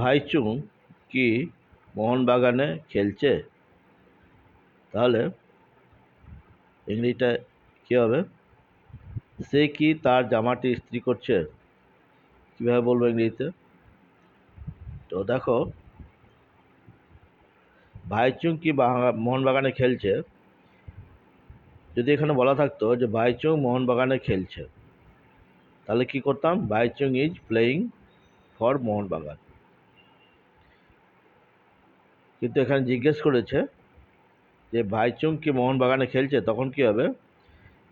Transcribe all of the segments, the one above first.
ভাইচুং কি মোহনবাগানে খেলছে? তাহলে ইংরেজিটা কী হবে? সে কি তার জামাটি ইস্ত্রি করছে? কীভাবে বলব ইংরেজিতে তো দেখো ভাইচুং কি মোহনবাগানে খেলছে? যদি এখানে বলা থাকতো যে ভাইচুং মোহনবাগানে খেলছে, তাহলে কি করতাম? Bhaichung is playing for Mohun Bagan. কিন্তু এখানে জিজ্ঞেস করেছে যে ভাইচুং কি মোহনবাগানে খেলছে? তখন কি হবে?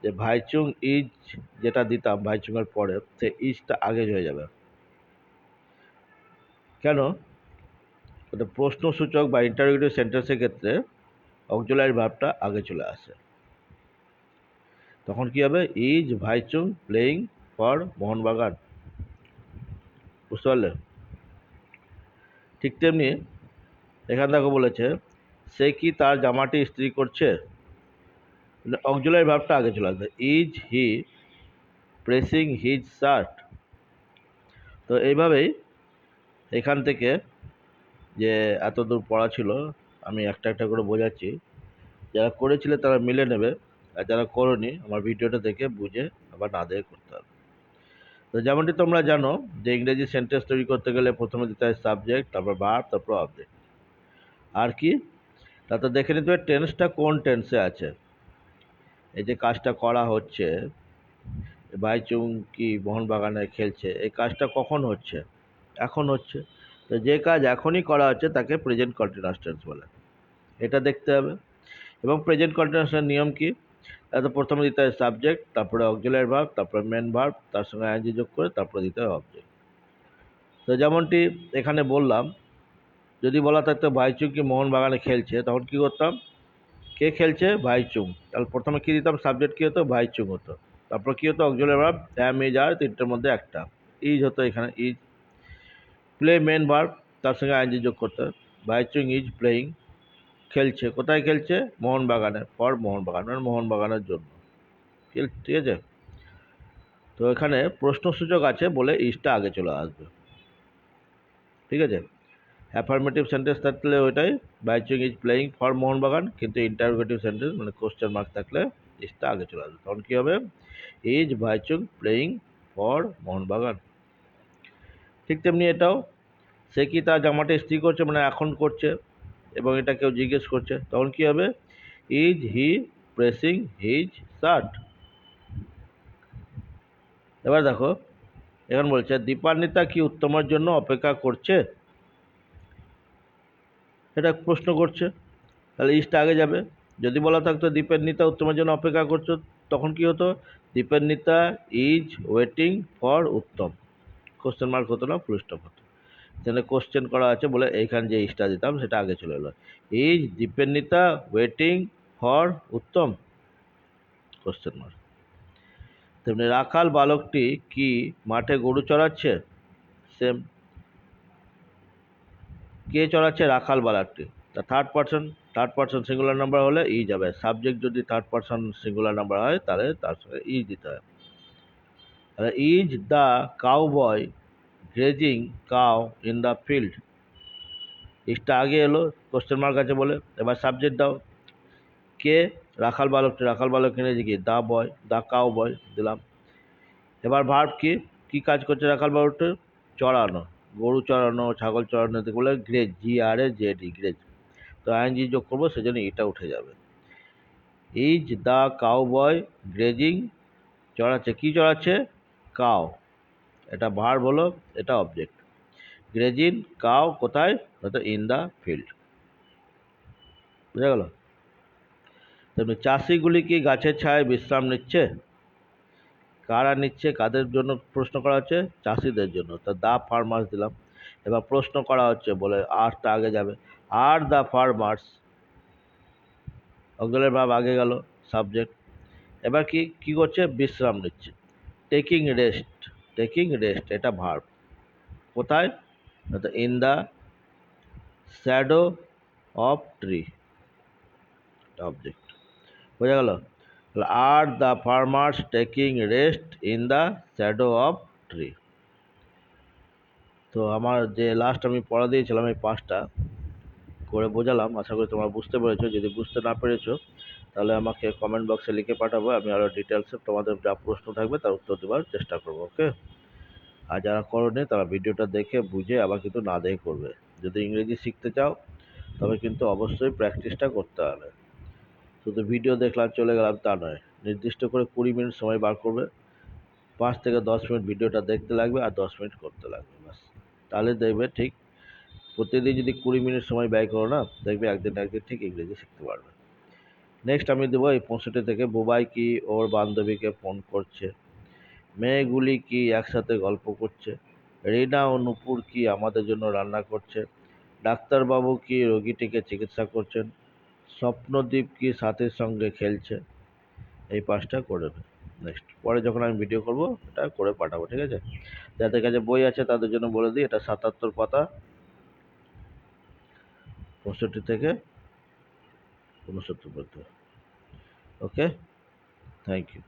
যে ভাইচুং ইজ যেটা দিতাম, ভাইচুংয়ের পরে, সে ইজটা আগে হয়ে যাবে। কেন? ওটা প্রশ্নসূচক বা ইন্টারভিউ সেন্টেন্সের ক্ষেত্রে অক্সিলারি ভাবটা আগে চলে আসে। তখন কি হবে? Is Bhaichung playing for Mohun Bagan. বুঝতে পারলে? ঠিক তেমনি এখান থেকে বলেছে, সে কি তার জামাটি ইস্ত্রি করছে? অক্সিলারি ভাবটা আগে চলে আসবে। Is he pressing his shirt তো এইভাবেই এখান থেকে যে এত দূর পড়া ছিল, আমি একটা একটা করে বোঝাচ্ছি। যারা করেছিলে তারা মিলে নেবে, আর যারা করনি, আমার ভিডিওটা দেখে বুঝে আবার না দেখে করতে হবে। তো যেমনটি তোমরা জানো, যে ইংরেজি সেন্টেন্স তৈরি করতে গেলে প্রথমে দিতে হয় সাবজেক্ট তারপর ভার্ব তারপর অবজেক্ট আর কি? তাতে দেখে নিতে হবে টেন্সটা কোন টেন্সে আছে। এই যে কাজটা করা হচ্ছে বাইচুং কি মোহনবাগানে খেলছে, এই কাজটা কখন হচ্ছে? এখন হচ্ছে। তো যে কাজ এখনই করা হচ্ছে তাকে প্রেজেন্ট কন্টিনিউয়াস টেন্স বলে। এটা দেখতে হবে। এবং প্রেজেন্ট কন্টিনিউয়াসের নিয়ম কি? এত প্রথমে দিতে হয় সাবজেক্ট তারপরে অক্সিলারি ভার্ব তারপরে মেন ভার্ব তার সঙ্গে আইনজি যোগ করে তারপরে দিতে হয় অবজেক্ট তো যেমনটি এখানে বললাম যদি বলা থাকতো ভাইচুং কি মোহনবাগানে খেলছে, তখন কি করতাম? কে খেলছে? ভাইচুং তাহলে প্রথমে কী দিতাম? সাবজেক্ট কী হতো? ভাইচুং হতো। তারপর কী হতো? Auxiliary verb am is are তিনটের মধ্যে একটা। ইজ হতো এখানে ইজ। প্লে মেন ভার্ব, তার সঙ্গে আইনজি যোগ করতে ভাইচুং ইজ প্লেয়িং। খেলছে। কোথায় খেলছে? মোহনবাগানে। ফর মোহনবাগান মানে মোহনবাগানের জন্য। ঠিক আছে? তো এখানে প্রশ্নসূচক আছে বলে ইজটা আগে চলে আসবে। ঠিক আছে? অ্যাফার্মেটিভ সেন্টেন্স থাকলে ওইটাই বাইচুং ইজ প্লেয়িং ফর মোহনবাগান, কিন্তু ইন্টারোগেটিভ সেন্টেন্স মানে কোশ্চেন মার্ক থাকলে ইজটা আগে চলে আসবে। তখন কী হবে? ইজ বাইচুং প্লেয়িং ফর মোহনবাগান? ঠিক তেমনি এটাও, সে কি তার জামাটা ইস্ত্রি করছে মানে এখন করছে, এবং এটা কেউ জিজ্ঞেস করছে, তখন কী হবে? Is he pressing his shirt এবার দেখো, এখন বলছে, দীপান্বিতা কি উত্তমের জন্য অপেক্ষা করছে? এটা প্রশ্ন করছে। তাহলে ইস্টটা আগে যাবে। যদি বলা থাকতো দীপের নিতা উত্তমের জন্য অপেক্ষা করছ, তখন কি হতো? Dipannita is waiting for Uttam. Question mark হতো না ফুল হতো। এখানে কোশ্চেন করা আছে বলে এইখানে যে ইস্টা দিতাম সেটা আগে চলে এলো। Is Dipannita waiting for Uttam? Question mark তেমনি রাখাল বালকটি কি মাঠে গরু চড়াচ্ছে? সেম কে চড়াচ্ছে? রাখাল বালকটি তা third person third person singular number হলে ই যাবে। সাবজেক্ট যদি থার্ড পার্সন সিঙ্গুলার নাম্বার হয়, তাহলে তার সঙ্গে ই দিতে হয়। তাহলে is the cowboy grazing cow in the field ইজটা আগে এলো কোশ্চেন মার্ক আছে বলে। এবার সাবজেক্ট দাও। কে? রাখাল বালকটি রাখাল বালক ইংরেজি কি দা বয় দা কাউ বয় দিলাম। এবার ভার্ব কি? কি কাজ করছে রাখাল বালকটি? চড়ানো। গরু চড়ানো, ছাগল চড়ানো এতে বলে graze G R A Z E graze তো আইএনজি যোগ করব, সেজন্য এটা উঠে যাবে। Is the cow boy grazing চড়াচ্ছে, কী চড়াচ্ছে? কাউ এটা ভার্ব হলো, এটা অবজেক্ট গ্রেজিং কাউ কোথায়? হয়তো ইন দ্য ফিল্ড বুঝা গেল? তেমনি চাষিগুলি কি গাছের ছায়ায় বিশ্রাম নিচ্ছে? কারা নিচ্ছে, কাদের জন্য প্রশ্ন করা হচ্ছে, চাষিদের জন্য। তা দা ফার্মার্স দিলাম। এবার প্রশ্ন করা হচ্ছে বলে আরটা আগে যাবে। আর দ্য ফার্মার্স অগ্রলের ভাব আগে গেল সাবজেক্ট এবার কি কি করছে? বিশ্রাম নিচ্ছে। টেকিং রেস্ট টেকিং রেস্ট এটা ভার্ব কোথায়? In the shadow of tree object বোঝা গেল? আর the farmers taking rest in the shadow of tree তো আমার যে লাস্ট আমি পড়া দিয়েছিলাম এই পাঁচটা, করে বোঝালাম। আশা করি তোমরা বুঝতে পেরেছ। যদি বুঝতে না পেরেছ, তাহলে আমাকে কমেন্ট বক্সে লিখে পাঠাবো। আমি আরও ডিটেলসে তোমাদের যা প্রশ্ন থাকবে, তার উত্তর দেওয়ার চেষ্টা করব ওকে আর যারা করোনি, তারা ভিডিওটা দেখে, বুঝে, আবার কিন্তু না দেখে করবে। যদি ইংরেজি শিখতে চাও, তবে কিন্তু অবশ্যই প্র্যাকটিসটা করতে হবে। শুধু ভিডিও দেখলাম, চলে গেলাম, তা নয়। নির্দিষ্ট করে কুড়ি মিনিট সময় বার করবে। পাঁচ থেকে দশ মিনিট ভিডিওটা দেখতে লাগবে আর দশ মিনিট করতে লাগবে, ব্যাস। তাহলে দেখবে ঠিক প্রতিদিন যদি কুড়ি মিনিট সময় ব্যয় করো না, দেখবে একদিন একদিন ঠিক ইংরেজি শিখতে পারবে। নেক্সট আমি দেবো এই পঁয়ষট্টি থেকে, বুবাই কি ওর বান্ধবীকে ফোন করছে, মেয়েগুলি কি একসাথে গল্প করছে, রিনা ও নুপুর কি আমাদের জন্য রান্না করছে, ডাক্তারবাবু কি রোগীটিকে চিকিৎসা করছেন স্বপ্নদীপ কি সাথের সঙ্গে খেলছে। এই পাঁচটা করে দেবে নেক্সট পরে যখন আমি ভিডিও করব, এটা করে পাঠাবো, ঠিক আছে? যাদের কাছে বই আছে, তাদের জন্য বলে দিই, এটা সাতাত্তর পাতা। পঁয়ষট্টি থেকে উনসত্তর পর্যন্ত। Okay thank you